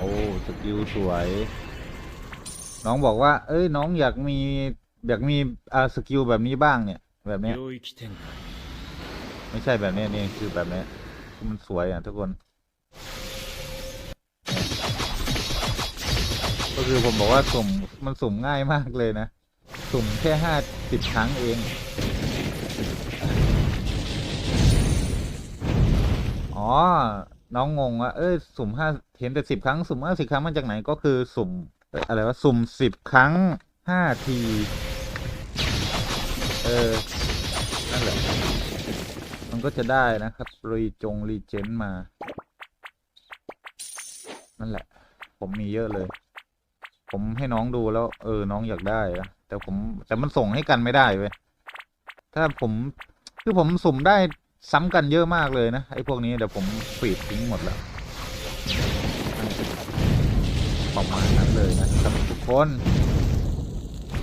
โอ้สกิลสวย น้องบอกว่า เอ้ย น้องอยากมีอยากมีอ่าสกิลแบบนี้บ้างเนี่ย แบบเนี้ย 领域展开 ไม่ใช่แบบเนี้ยนี่คือแบบเนี้ยคือมันสวยอ่ะทุกคน ก็คือผมบอกว่าสุ่มมันสุ่มง่ายมากเลยนะ สุ่มแค่ห้าสิบครั้งเอง อ๋อ น้องงงว่าเอ้ยสุ่มห้าเห็นแต่สิบครั้ง สุ่มห้าสิบครั้งมาจากไหนก็คือสุ่มเอ้ยอะไรวะสุ่มสิบครั้งห้าที เออ นั่นแหละ มันก็จะได้นะครับ รีจง รีเจนมา นั่นแหละ ผมมีเยอะเลย ผมให้น้องดูแล้ว เออ น้องอยากได้นะแต่ผมแต่มันส่งให้กันไม่ได้เว้ยถ้าผมคือผมสุ่มได้ ซ้ำกันเยอะมากเลยนะไอ้พวกนี้เดี๋ยวผมฟีดทิ้งหมดแล้วประมาณนั้นเลยนะครับทุกคน